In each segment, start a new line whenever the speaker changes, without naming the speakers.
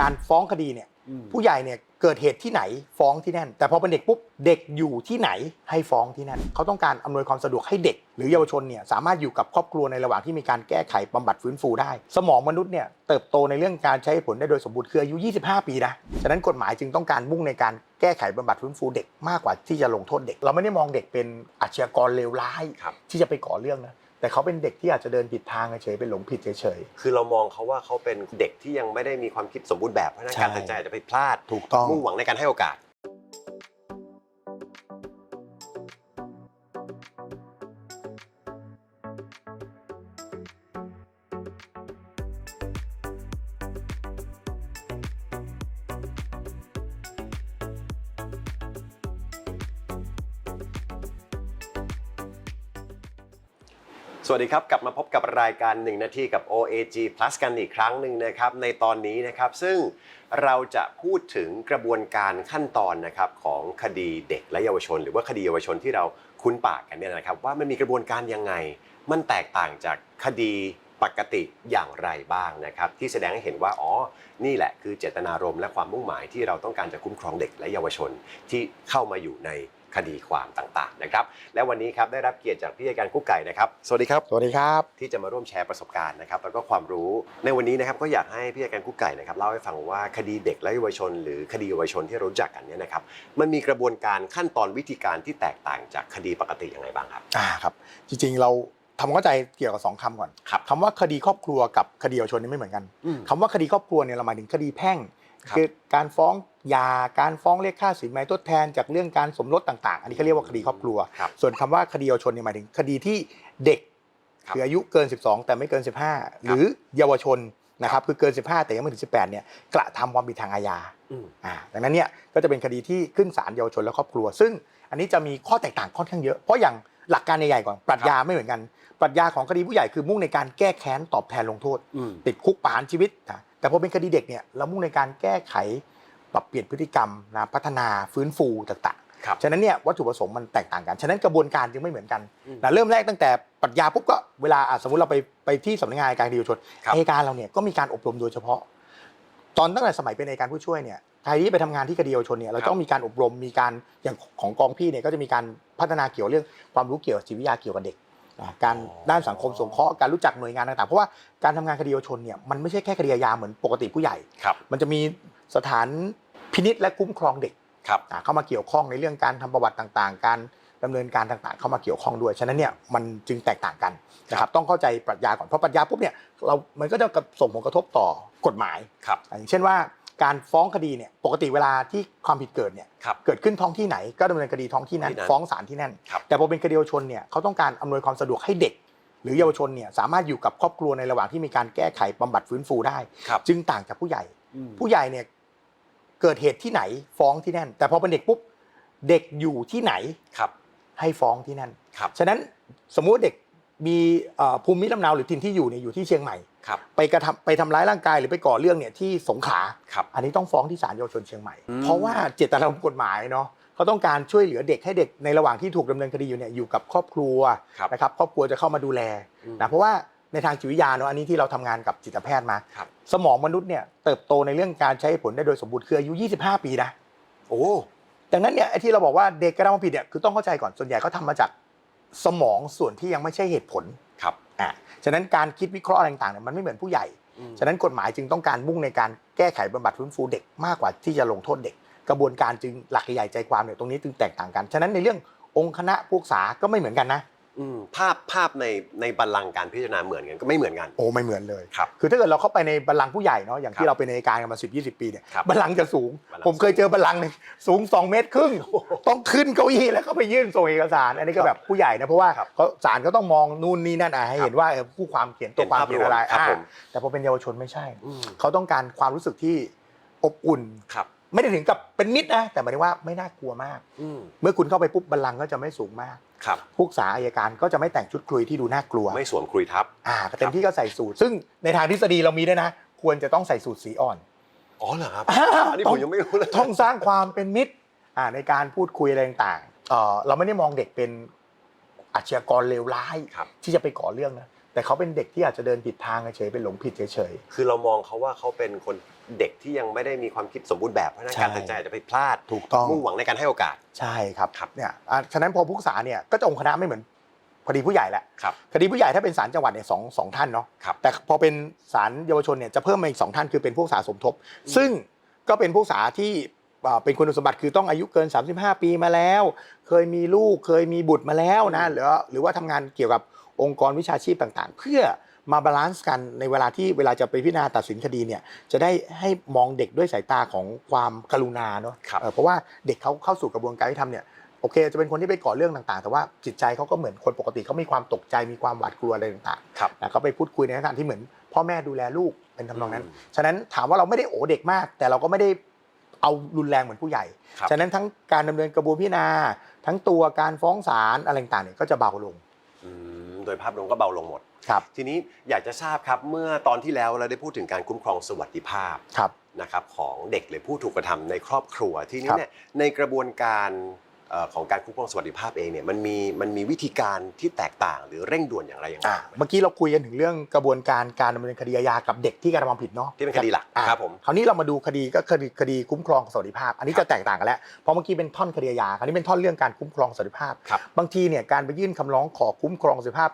การฟ้องคดีเนี่ยผู้ใหญ่เนี่ยเกิดเหตุที่ไหนฟ้องที่นั่น แต่พอเป็นเด็กปุ๊บเด็กอยู่ที่ไหนให้ฟ้องที่นั่นเขาต้องการอำนวยความสะดวกให้เด็ก หรือเยาวชนเนี่ยสามารถอยู่กับครอบครัวในระหว่างที่มีการแก้ไขบำบัดฟื้นฟูได้ สมองมนุษย์เนี่ยเติบโตในเรื่องการใช้ผลได้โดยสมบูรณ์คืออายุ 25 ปีนะฉะนั้นกฎหมายจึงต้องการมุ่งในการแก้ไขบำบัดฟื้นฟูเด็กมากกว่าที่จะลงโทษเด็ก เราไม่ได้มองเด็กเป็นอาชญากรเลวร้าย
ครับ
ที่จะไปก่อเรื่องนะ แต่เขาเป็นเด็กที่อาจจะเดินผิดทางเฉยๆเป็นหลงผิดเฉย
คือเรามองเขาว่าเขาเป็นเด็กที่ยังไม่ได้มีความคิดสมบูรณ์แบบเพราะฉะนั้น
ใช่
การตัดสินใจอาจจะไปพลาด
ๆถูกต้อง
มุ่งหวังในการให้โอกาส วัสดีครับ กลับมาพบกับรายการ 1 นาทีกับ OAG Plus กันอีกครั้งหนึ่งนะครับในตอนนี้นะครับซึ่งเราจะพูดถึงกระบวนการขั้นตอนนะครับของคดีเด็กและเยาวชน หรือว่าคดีเยาวชนที่เราคุ้นปากกันเนี่ยนะครับ ว่ามันมีกระบวนการยังไง มันแตกต่างจากคดีปกติอย่างไรบ้างนะครับ ที่แสดงให้เห็นว่าอ๋อนี่แหละคือเจตนารมณ์และความมุ่งหมายที่เราต้องการจะคุ้มครองเด็กและเยาวชนที่เข้ามาอยู่ใน คดีความต่างๆนะครับ และวันนี้ครับได้รับเกียรติจากพี่อัยการกุ๊กไก่นะครับ สวัสดีครับ
สวัสดีครับ
ที่จะมาร่วมแชร์ประสบการณ์นะครับแล้วก็ความรู้ในวันนี้นะครับก็อยากให้พี่อาจารย์กุ๊กไก่นะครับเล่าให้ฟังว่าคดีเด็กและเยาวชน หรือคดีเยาวชนที่เรารู้จักกันเนี่ยนะครับมันมีกระบวนการขั้นตอนวิธีการที่แตกต่างจากคดีปกติยังไงบ้างครับ
อ่าครับ จริงๆเราทำความเข้าใจเกี่ยวกับสองคำก่อน
ครับ
คำว่าคดีครอบครัวกับคดีเยาวชนนี่ไม่เหมือนกันคำว่าคดีครอบครัวเนี่ยเราหมายถึงคดีแพ่ง
ครับ
คือการฟ้องหย่าการฟ้องเรียกค่าสินไหมทดแทนจากเรื่องการสมรสต่างๆ อันนี้เขาเรียกว่าคดีครอบครัว
ครับ
ส่วนคำว่าคดีเยาวชนเนี่ยหมายถึงคดีที่เด็ก
ครับ
คืออายุเกิน 12 แต่ไม่เกิน 15 หรือเยาวชนนะครับคือเกิน 15 แต่ยังไม่ถึง 18เนี่ยกระทำความผิดทางอาญา
อืม
อ่าดังนั้นเนี่ยก็จะเป็นคดีที่ขึ้นศาลเยาวชนและครอบครัว ซึ่งอันนี้จะมีข้อแตกต่างค่อนข้างเยอะเพราะอย่าง หลักการใหญ่ๆก่อนปรัชญาไม่เหมือนกันปรัชญาของคดีผู้ใหญ่คือมุ่งในการแก้แค้นตอบแทนลงโทษ
อืม
ติดคุกประหารชีวิตนะแต่พอเป็นคดีเด็กเนี่ยเรามุ่งในการแก้ไขปรับเปลี่ยนพฤติกรรมนะพัฒนาฟื้นฟูต่าง
ครับ
ๆฉะนั้นเนี่ยวัตถุประสงค์มันแตกต่างกัน ฉะนั้นกระบวนการจึงไม่เหมือนกัน
อืม
นะเริ่มแรกตั้งแต่ปรัชญาปุ๊บก็เวลาอะสมมติเราไปไปที่สำนักงานอัยการคดีเยาวชน
ครับ
อัยการเราเนี่ยก็มีการอบรมโดยเฉพาะ ตอนตั้งแต่สมัยเป็นอัยการผู้ช่วยเนี่ย ใครที่ไปทำงานที่คดีเยาวชนเนี่ยเราต้องมีการอบรมมีการอย่างของกองพี่เนี่ยก็จะมีการพัฒนาเกี่ยวเรื่องความรู้เกี่ยวกับจิตวิทยาเกี่ยวกับเด็กนะการ
อ๋อ
ด้านสังคมสงเคราะห์การรู้จักหน่วยงานต่างๆ เพราะว่าการทำงานคดีเยาวชนเนี่ยมันไม่ใช่แค่คดีอาญาเหมือนปกติผู้ใหญ่
ครับ
มันจะมีสถานพินิษและคุ้มครองเด็ก
ครับ
อ่าเข้ามาเกี่ยวข้องในเรื่องการทำประวัติต่างๆ การดำเนินการต่างๆ เข้ามาเกี่ยวข้องด้วย ฉะนั้นเนี่ยมันจึงแตกต่างกันนะครับต้องเข้าใจปรัชญาก่อนเพราะปรัชญาปุ๊บเนี่ยเรา มันก็จะส่งผลกระทบต่อกฎหมาย
ครับ
อย่างเช่นว่า การฟ้องคดีเนี่ยปกติเวลาที่ความผิดเกิดเนี่ย
ครับ
เกิดขึ้นท้องที่ไหนก็ดำเนินคดีท้องที่นั้น
ที่นั้น
ฟ้องศาลที่นั่น
ครับ
แต่พอเป็นคดีเยาวชนเนี่ยเขาต้องการอำนวยความสะดวกให้เด็ก หรือเยาวชนเนี่ยสามารถอยู่กับครอบครัวในระหว่างที่มีการแก้ไขบำบัดฟื้นฟูได้
ครับ
จึงต่างจากผู้ใหญ่
อืม
ผู้ใหญ่เนี่ยเกิดเหตุที่ไหนฟ้องที่นั่น แต่พอเป็นเด็กปุ๊บเด็กอยู่ที่ไหน
ครับ
ให้ฟ้องที่นั่น
ครับ
ฉะนั้นสมมุติว่าเด็ก มีเอ่อภูมิลำเนาหรือถิ่นที่อยู่เนี่ยอยู่ที่เชียงใหม่
ครับ
ไปกระทำไปทำร้ายร่างกายหรือไปก่อเรื่องเนี่ยที่สงขลา
ครับ
อันนี้ต้องฟ้องที่ศาลเยาวชนเชียงใหม่
อืม
เพราะว่าเจตนารมณ์กฎหมายเนาะเขาต้องการช่วยเหลือเด็กให้เด็กในระหว่างที่ถูกดำเนินคดีอยู่เนี่ยอยู่กับครอบครัว
ครับ
นะครับครอบครัวจะเข้ามาดูแล
อืม
นะเพราะว่าในทางจิตวิทยาเนาะอันนี้ที่เราทำงานกับจิตแพทย์มา
ครับ
สมองมนุษย์เนี่ยเติบโตในเรื่องการใช้ผลได้โดยสมบูรณ์คืออายุ 25 ปีนะ
โอ้
ดังนั้นเนี่ยไอ้ที่เราบอกว่าเด็กกระทำความผิดเนี่ยคือต้องเข้าใจก่อนส่วนใหญ่เขาทำมาจาก สมองส่วนที่ยังไม่ใช่เหตุผล
ครับ
อ่าฉะนั้นการคิดวิเคราะห์อะไรต่างๆเนี่ยมันไม่เหมือนผู้ใหญ่
อืม
ฉะนั้นกฎหมายจึงต้องการมุ่งในการแก้ไขบำบัดฟื้นฟูเด็กมากกว่าที่จะลงโทษเด็ก กระบวนการจึงหลักใหญ่ใจความเนี่ยตรงนี้จึงแตกต่างกัน ฉะนั้นในเรื่ององค์คณะพวกษาก็ไม่เหมือนกันนะ
อืมภาพภาพในในบัลลังก์การพิจารณาเหมือนกันก็ไม่เหมือนกัน
โอ้ไม่เหมือนเลย
ครับ
คือถ้าเกิดเราเข้าไปในบัลลังก์ผู้ใหญ่เนาะอย่าง
ครั
ที่
บ
เราเป็นในการกันมาสิบยี่สิบปีเนี่ย
ครับ
บัลลังก์จะสูง
บัลลังก์
ผมเคยเจอบัลลังก์หนึ่งสูง 2 เมตรครึ่งต้องขึ้นเก้าอี้แล้วก็ไปยื่นส่งเอกสาร อันนี้ก็แบบผู้ใหญ่นะเพราะว่า
ครับ
เขาศาลก็ต้องมองนู่นนี่นั่นอะให้
ครับ
เห็นว่าเออผู้ความเขียนตัว
เห็น
ความ
ภาพ
เขียน
รวม
อะไร
ครับ
อ่า
ผม
แต่พอเป็นเยาวชนไม่ใช่
อืม
เขาต้องการความรู้สึกที่อบอุ่น
ครับ
ไม่ได้ถึงกับเป็นมิตรนะแต่หมายถึงว่าไม่น่ากลัวมาก
อืม
เมื่อคุณเข้าไปปุ๊บบัลลังก์ก็จะไม่สูงมาก
ครับ
ผู้ษาอายการก็จะไม่แต่งชุดคลุยที่ดูน่ากลัว
ไม่สวมคลุยทับ
อ่าก็เต็มที่ก็ใส่สูทซึ่งในทางทฤษฎีเรามีด้วยนะ ควรจะต้องใส่สูทสีอ่อน
อ๋อเหรอครับ
อ่า
อันนี้
ต้
ผ
อง
มยังไม่รู้เลย
ต้องสร้างความเป็นมิตรอ่าในการพูดคุยอะไรต่างๆเอ่อเราไม่ได้มองเด็กเป็นอาชญากรเลวร้าย
ครับ
ที่จะไปก่อเรื่องนะ แต่เขาเป็นเด็กที่อาจจะเดินผิดทางเฉยๆเป็นหลงผิดเฉย
คือเรามองเขาว่าเขาเป็นคนเด็กที่ยังไม่ได้มีความคิดสมบูรณ์แบบเพราะฉะนั้น
ใช่
การตัดสินใจอาจจะไปพลาด
ถูกต้อง
มุ่งหวังในการให้โอกาส
ใช่ครับ
ครับ
เนี่ยอะฉะนั้นพอผู้ศึกษาเนี่ยก็จะองค์คณะไม่เหมือนคดีผู้ใหญ่แหละ
ครับ
คดีผู้ใหญ่ถ้าเป็นศาลจังหวัดเนี่ยสองสองท่านเนาะ
ครับ
แต่พอเป็นศาลเยาวชนเนี่ยจะเพิ่มมาอีกสองท่านคือเป็นผู้ศึกษาสมทบ ซึ่งก็เป็นผู้ศึกษาที่อ่าเป็นคุณสมบัติคือต้องอายุเกิน 35 ปีมาแล้ว เคยมีลูกเคยมีบุตรมาแล้วนะหรือว่าหรือว่าทำงานเกี่ยวกับ องค์กรวิชาชีพต่างๆ เพื่อมาบาลานซ์กันในเวลาที่เวลาจะไปพิจารณาตัดสินคดีเนี่ยจะได้ให้มองเด็กด้วยสายตาของความกรุณาเนาะ
ครับ
เออเพราะว่าเด็กเขาเข้าสู่กระบวนการยุติธรรมเนี่ยโอเคจะเป็นคนที่ไปก่อเรื่องต่างๆ แต่ว่าจิตใจเขาก็เหมือนคนปกติเขามีความตกใจมีความหวาดกลัวอะไรต่าง
ครับ
ๆนะเขาไปพูดคุยในสถานที่เหมือน พ่อแม่ดูแลลูกเป็นทำนองนั้น
อืม
ฉะนั้นถามว่าเราไม่ได้โอเด็กมาก แต่เราก็ไม่ได้เอารุนแรงเหมือนผู้ใหญ่
ครับ
ฉะนั้นทั้งการดำเนินกระบวนพิจารณาทั้งตัวการฟ้องศาลอะไรต่างๆเนี่ยก็จะเบาลง
อืมโดยภาพรวมก็เบาลงหมด
ครับ
ทีนี้อยากจะทราบครับเมื่อตอนที่แล้วเราได้พูดถึงการคุ้มครองสวัสดิภาพ
ครับ
นะครับของเด็กหรือผู้ถูกกระทำในครอบครัวที่
ค
นี้
รับ
เนี่ยในกระบวนการ เอ่อของการคุ้มครองสวัสดิภาพเองเนี่ยมันมีมันมีวิธีการที่แตกต่างหรือเร่งด่วนอย่างไรอย่างไร
อ่าเมื่อกี้เราคุยกันถึงเรื่องกระบวนการการดำเนินคดีอาญากับเด็กที่กระทำความผิดเนาะ
ที่เป็นคดีหลัก
อ่า
ครับผม
คราวนี้เรามาดูคดีก็คดีคดีคุ้มครองสวัสดิภาพ อันนี้จะแตกต่างกันแล้วเพราะเมื่อกี้เป็นท่อนคดีอาญาคราวนี้เป็นท่อนเรื่องการคุ้มครองสวัสดิภาพ
ครับ
บางทีเนี่ยการไปยื่นคำร้องขอคุ้มครองสวัสดิภาพ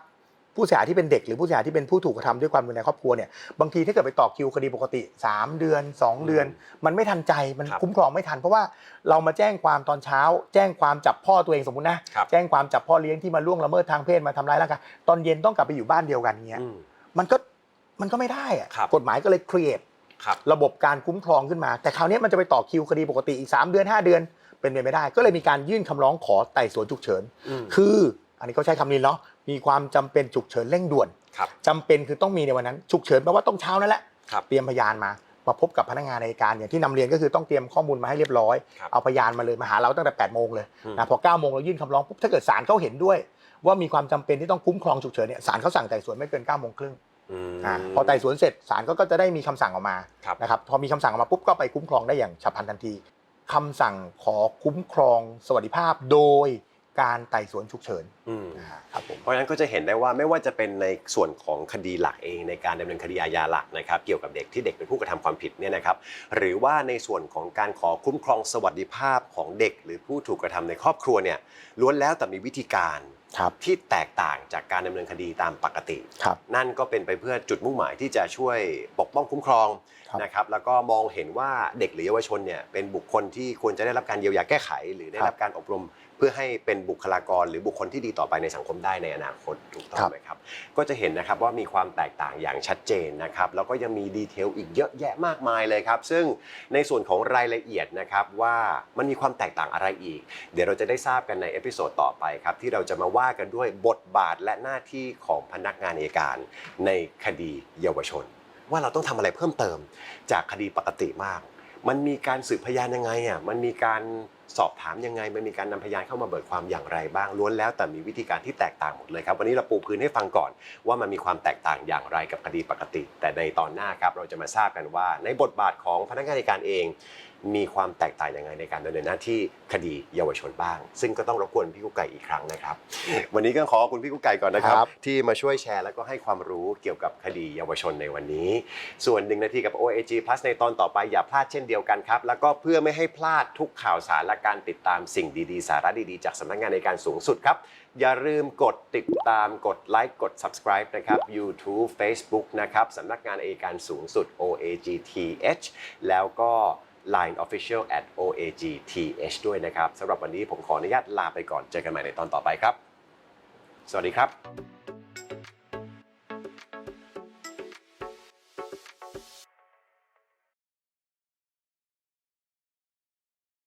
ผู้เสียหายที่เป็นเด็กหรือผู้เสียหายที่เป็นผู้ถูกกระทำด้วยความรุนแรงในครอบครัวเนี่ยบางทีถ้าเกิดไปต่อคิวคดีปกติ 3 เดือน 2 เดือน มันไม่ทันใจมัน
ครับ
คุ้มครองไม่ทัน เพราะว่าเรามาแจ้งความตอนเช้า แจ้งความจับพ่อตัวเองสมมุตินะครับ แจ้งความจับพ่อเลี้ยงที่มาล่วงละเมิดทางเพศมาทำร้ายร่างกายตอนเย็นต้องกลับไปอยู่บ้านเดียวกันเงี้ย
อืม
มันก็มันก็ไม่ได้อะ
ครับ
กฎหมายก็เลยเครียด
ครับ
ระบบการคุ้มครองขึ้นมา แต่คราวนี้มันจะไปต่อคิวคดีปกติอีก 3 เดือน 5 เดือน เป็นไปไม่ได้ ก็เลยมีการยื่นคำร้องขอไต่สวนฉุกเฉิน
อืม
คือ อันนี้เขาใช้คำนี้เนาะมีความจำเป็นฉุกเฉินเร่งด่วน
ครับ
จำเป็นคือต้องมีในวันนั้น ฉุกเฉินแปลว่าต้องเช้านั่นแหละ
ครับ
เตรียมพยานมามาพบกับพนักงานในการอย่างที่นำเรียนก็คือต้องเตรียมข้อมูลมาให้เรียบร้อย
ครับ
เอาพยานมาเลยมาหาเราตั้งแต่8ปดโมงเลย
อืม
นะพอ9ก้าโมงเรายื่นคำร้องปุ๊บถ้าเกิดศาลเขาเห็นด้วย ว่ามีความจำเป็นที่ต้องคุ้มครองฉุกเฉินเนี่ยศาลเขาสั่งไต่สวนไม่เกิน9ก้าโมงครึ่ง
อืม
อ่าพอไต่สวนเสร็จศาลก็ก็จะได้มีคำสั่งออกมา
ครับ
นะครับพอมีคำสั่งออกมาปุ๊บก็ไปคุ้มครองได้อย่างฉับพลันทันทีคำสั่งขอคุ้มครองสวัสดิภาพ โดย การไต่สวนฉุกเฉิน
อืม
ครับผม
เพราะฉะนั้นก็จะเห็นได้ว่าไม่ว่าจะเป็นในส่วนของคดีหลักเองในการดำเนินคดีอาญาหลักนะครับเกี่ยวกับเด็กที่เด็กเป็นผู้กระทำความผิดเนี่ยนะครับหรือว่าในส่วนของการขอคุ้มครองสวัสดิภาพของเด็ก หรือผู้ถูกกระทำในครอบครัวเนี่ยล้วนแล้วแต่มีวิธีการ
ครับ
ที่แตกต่างจากการดำเนินคดีตามปกติ
ครับ
นั่นก็เป็นไปเพื่อจุดมุ่งหมายที่จะช่วยปกป้องคุ้มครอง
ครับ
นะครับแล้วก็มองเห็นว่าเด็กหรือเยาวชนเนี่ยเป็นบุคคลที่ควรจะได้รับการเยียวยาแก้ไข หรือได้รับการอบรม เพื่อให้เป็นบุคลากรหรือบุคคลที่ดีต่อไปในสังคมได้ในอนาคตถูกต้อง
ครับ
ไหมครับ ก็จะเห็นนะครับว่ามีความแตกต่างอย่างชัดเจนนะครับแล้วก็ยังมีดีเทลอีกเยอะแยะมากมายเลยครับซึ่งในส่วนของรายละเอียดนะครับว่ามันมีความแตกต่างอะไรอีก เดี๋ยวเราจะได้ทราบกันในเอพิโซดต่อไปครับที่เราจะมาว่ากันด้วยบทบาทและหน้าที่ของพนักงานอัยการ ในคดีเยาวชน ว่าเราต้องทำอะไรเพิ่มเติม จากคดีปกติมาก มันมีการสืบพยานยังไงอะมันมีการ สอบถามยังไงมันมีการนำพยานเข้ามาเบิกความอย่างไรบ้างล้วนแล้วแต่มีวิธีการที่แตกต่างหมดเลยครับ วันนี้เราปูพื้นให้ฟังก่อน ว่ามันมีความแตกต่างอย่างไรกับคดีปกติ แต่ในตอนหน้าครับเราจะมาทราบกันว่า ในบทบาทของพนักงานในการเอง มีความแตกต่างยังไงในการดำเนินหน้าที่คดีเยาวชนบ้าง ซึ่งก็ต้องรบกวนพี่กุ๊กไก่อีกครั้งนะครับ วันนี้ก็ขอขอบคุณพี่กุ๊กไก่ก่อนนะครับ
ครับ
ที่มาช่วยแชร์แล้วก็ให้ความรู้เกี่ยวกับคดีเยาวชนในวันนี้ ส่วนหนึ่งนาทีกับ OAG Plus ในตอนต่อไปอย่าพลาดเช่นเดียวกันครับแล้วก็เพื่อไม่ให้พลาดทุกข่าวสารและการติดตามสิ่งดีๆ สาระดีๆ จากสำนักงานในการสูงสุดครับ อย่าลืมกดติดตามกดไลค์กด subscribe นะครับ YouTube Facebook นะครับสำนักงานอัยการสูงสุด OAGTH แล้วก็ Line Official at OAGTH ด้วยนะครับสำหรับวันนี้ผมขออนุญาตลาไปก่อนเจอกันใหม่ในตอนต่อไปครับ สวัสดีครับ